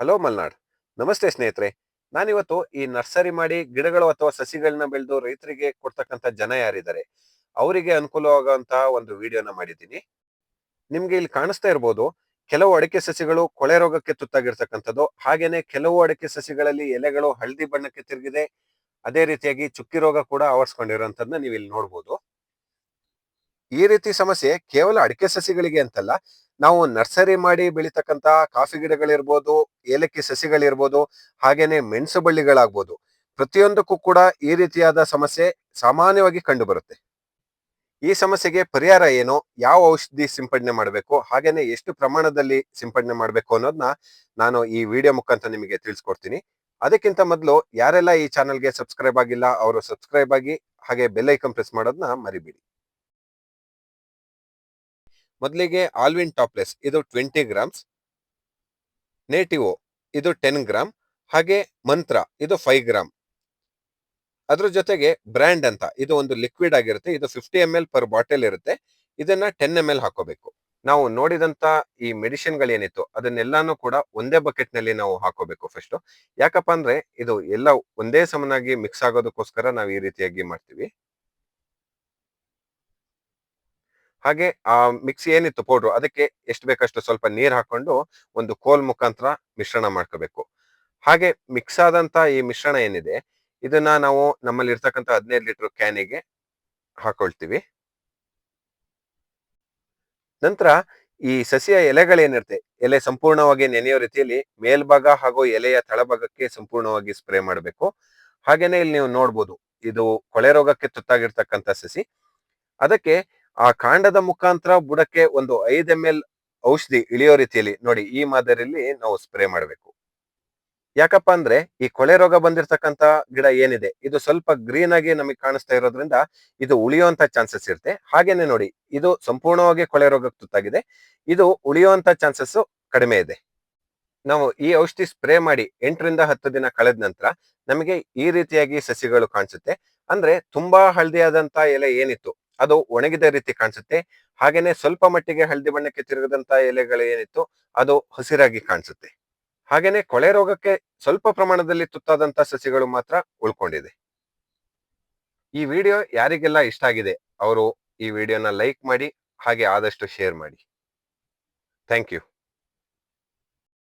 Hello Malnad. ನಮಸ್ತೆ ಸ್ನೇಹಿತರೆ. ನಾನಿವತ್ತು ಈ ನರ್ಸರಿ ಮಾಡಿ ಗಿಡಗಳು ಅಥವಾ ಸಸಿಗಳನ್ನ ಬೆಳೆದು ರೈತರಿಗೆ ಕೊಡ್ತಕ್ಕಂಥ ಜನ ಯಾರಿದ್ದಾರೆ, ಅವರಿಗೆ ಅನುಕೂಲವಾಗುವಂತಹ ಒಂದು ವಿಡಿಯೋನ ಮಾಡಿದ್ದೀನಿ. ನಿಮ್ಗೆ ಇಲ್ಲಿ ಕಾಣಿಸ್ತಾ ಇರ್ಬೋದು, ಕೆಲವು ಅಡಿಕೆ ಸಸಿಗಳು ಕೊಳೆ ರೋಗಕ್ಕೆ ತುತ್ತಾಗಿರ್ತಕ್ಕಂಥದ್ದು, ಹಾಗೇನೆ ಕೆಲವು ಅಡಿಕೆ ಸಸಿಗಳಲ್ಲಿ ಎಲೆಗಳು ಹಳದಿ ಬಣ್ಣಕ್ಕೆ ತಿರುಗಿದೆ, ಅದೇ ರೀತಿಯಾಗಿ ಚುಕ್ಕಿ ರೋಗ ಕೂಡ ಆವರಿಸ್ಕೊಂಡಿರೋಂಥದ್ದನ್ನ ನೀವು ಇಲ್ಲಿ ನೋಡ್ಬೋದು. ಈ ರೀತಿ ಸಮಸ್ಯೆ ಕೇವಲ ಅಡಿಕೆ ಸಸಿಗಳಿಗೆ ಅಂತಲ್ಲ ನಾವು ನರ್ಸರಿ ಮಾಡಿ ಬೆಳೀತಕ್ಕಂಥ ಕಾಫಿ ಗಿಡಗಳಿರ್ಬೋದು, ಏಲಕ್ಕಿ ಸಸಿಗಳಿರ್ಬೋದು, ಹಾಗೇನೆ ಮೆಣಸು ಬಳ್ಳಿಗಳಾಗ್ಬೋದು, ಪ್ರತಿಯೊಂದಕ್ಕೂ ಕೂಡ ಈ ರೀತಿಯಾದ ಸಮಸ್ಯೆ ಸಾಮಾನ್ಯವಾಗಿ ಕಂಡು ಬರುತ್ತೆ ಈ ಸಮಸ್ಯೆಗೆ ಪರಿಹಾರ ಏನು, ಯಾವ ಔಷಧಿ ಸಿಂಪಡಣೆ ಮಾಡಬೇಕು, ಹಾಗೇನೆ ಎಷ್ಟು ಪ್ರಮಾಣದಲ್ಲಿ ಸಿಂಪಡಣೆ ಮಾಡಬೇಕು ಅನ್ನೋದನ್ನ ನಾನು ಈ ವಿಡಿಯೋ ಮುಖಾಂತರ ನಿಮಗೆ ತಿಳಿಸ್ಕೊಡ್ತೀನಿ. ಅದಕ್ಕಿಂತ ಮೊದಲು ಯಾರೆಲ್ಲ ಈ ಚಾನಲ್ಗೆ ಸಬ್ಸ್ಕ್ರೈಬ್ ಆಗಿಲ್ಲ, ಅವರು ಸಬ್ಸ್ಕ್ರೈಬ್ ಆಗಿ ಹಾಗೆ ಬೆಲ್ ಐಕನ್ ಪ್ರೆಸ್ ಮಾಡೋದನ್ನ ಮರಿಬೇಡಿ. ಮೊದಲಿಗೆ ಆಲ್ವಿನ್ ಟಾಪ್ಲೆಸ್, ಇದು ಟ್ವೆಂಟಿ ಗ್ರಾಮ್ಸ್ ನೇಟಿವೋ ಇದು ಟೆನ್ ಗ್ರಾಮ್ ಹಾಗೆ ಮಂತ್ರ, ಇದು ಫೈವ್ ಗ್ರಾಮ್ ಅದ್ರ ಜೊತೆಗೆ ಬ್ರ್ಯಾಂಡ್ ಅಂತ, ಇದು ಒಂದು ಲಿಕ್ವಿಡ್ ಆಗಿರುತ್ತೆ, ಇದು fifty M L per bottle ಇರುತ್ತೆ. ಇದನ್ನ ಟೆನ್ ಎಂ ಎಲ್ ಹಾಕೋಬೇಕು. ನಾವು ನೋಡಿದಂತ ಈ ಮೆಡಿಸಿನ್ ಗಳೇನಿತ್ತು, ಅದನ್ನೆಲ್ಲಾನು ಕೂಡ ಒಂದೇ ಬಕೆಟ್ನಲ್ಲಿ ನಾವು ಹಾಕೋಬೇಕು ಫಸ್ಟ್ ಯಾಕಪ್ಪ ಅಂದ್ರೆ, ಇದು ಎಲ್ಲ ಒಂದೇ ಸಮನಾಗಿ ಮಿಕ್ಸ್ ಆಗೋದಕ್ಕೋಸ್ಕರ ನಾವು ಈ ರೀತಿಯಾಗಿ ಮಾಡ್ತೀವಿ. ಹಾಗೆ ಆ ಮಿಕ್ಸಿ ಏನಿತ್ತು ಪೌಡ್ರು ಅದಕ್ಕೆ ಎಷ್ಟು ಬೇಕಷ್ಟು ಸ್ವಲ್ಪ ನೀರ್ ಹಾಕೊಂಡು ಒಂದು ಕೋಲ್ ಮುಖಾಂತರ ಮಿಶ್ರಣ ಮಾಡ್ಕೋಬೇಕು. ಹಾಗೆ ಮಿಕ್ಸ್ ಆದಂತ ಈ ಮಿಶ್ರಣ ಏನಿದೆ, ಇದನ್ನ ನಾವು ನಮ್ಮಲ್ಲಿ ಇರ್ತಕ್ಕಂಥ ಹದಿನೈದು ಲೀಟರ್ ಕ್ಯಾನಿಗೆ ಹಾಕೊಳ್ತೀವಿ. ನಂತರ ಈ ಸಸಿಯ ಎಲೆಗಳೇನಿರುತ್ತೆ ಎಲೆ ಸಂಪೂರ್ಣವಾಗಿ ನೆನೆಯೋ ರೀತಿಯಲ್ಲಿ ಮೇಲ್ಭಾಗ ಹಾಗೂ ಎಲೆಯ ತಳಭಾಗಕ್ಕೆ ಸಂಪೂರ್ಣವಾಗಿ ಸ್ಪ್ರೇ ಮಾಡಬೇಕು. ಹಾಗೇನೆ ಇಲ್ಲಿ ನೀವು ನೋಡ್ಬೋದು, ಇದು ಕೊಳೆ ರೋಗಕ್ಕೆ ತುತ್ತಾಗಿರ್ತಕ್ಕಂಥ ಸಸಿ. ಅದಕ್ಕೆ ಆ ಕಾಂಡದ ಮುಖಾಂತರ ಬುಡಕ್ಕೆ ಒಂದು ಐದ್ ಎಂ ಎಲ್ ಔಷಧಿ ಇಳಿಯೋ ರೀತಿಯಲ್ಲಿ ನೋಡಿ ಈ ಮಾದರಿಯಲ್ಲಿ ನಾವು ಸ್ಪ್ರೇ ಮಾಡಬೇಕು. ಯಾಕಪ್ಪ ಅಂದ್ರೆ ಈ ಕೊಳೆ ರೋಗ ಬಂದಿರತಕ್ಕಂತ ಗಿಡ ಏನಿದೆ, ಇದು ಸ್ವಲ್ಪ ಗ್ರೀನ್ ಆಗಿ ನಮಗೆ ಕಾಣಿಸ್ತಾ ಇರೋದ್ರಿಂದ ಇದು ಉಳಿಯುವಂತ ಚಾನ್ಸಸ್ ಇರುತ್ತೆ. ಹಾಗೇನೆ ನೋಡಿ, ಇದು ಸಂಪೂರ್ಣವಾಗಿ ಕೊಳೆ ರೋಗಕ್ಕೆ ತುತ್ತಾಗಿದೆ. ಇದು ಉಳಿಯುವಂತ ಚಾನ್ಸಸ್ ಕಡಿಮೆ ಇದೆ. ನಾವು ಈ ಔಷಧಿ ಸ್ಪ್ರೇ ಮಾಡಿ ಎಂಟರಿಂದ ಹತ್ತು ದಿನ ಕಳೆದ ನಂತರ ನಮಗೆ ಈ ರೀತಿಯಾಗಿ ಸಸಿಗಳು ಕಾಣಿಸುತ್ತೆ. ಅಂದ್ರೆ ತುಂಬಾ ಹಳದಿಯಾದಂತ ಎಲೆ ಏನಿತ್ತು ಅದು ಒಣಗಿದ ರೀತಿ ಕಾಣಿಸುತ್ತೆ. ಹಾಗೇನೆ ಸ್ವಲ್ಪ ಮಟ್ಟಿಗೆ ಹಳದಿ ಬಣ್ಣಕ್ಕೆ ತಿರುಗದಂತ ಎಲೆಗಳು ಏನಿತ್ತು ಅದು ಹಸಿರಾಗಿ ಕಾಣಿಸುತ್ತೆ. ಹಾಗೇನೆ ಕೊಳೆ ರೋಗಕ್ಕೆ ಸ್ವಲ್ಪ ಪ್ರಮಾಣದಲ್ಲಿ ತುತ್ತಾದಂತ ಸಸಿಗಳು ಮಾತ್ರ ಉಳ್ಕೊಂಡಿದೆ. ಈ ವಿಡಿಯೋ ಯಾರಿಗೆಲ್ಲ ಇಷ್ಟ ಆಗಿದೆ ಅವರು ಈ ವಿಡಿಯೋನ ಲೈಕ್ ಮಾಡಿ ಹಾಗೆ ಆದಷ್ಟು ಶೇರ್ ಮಾಡಿ. Thank you.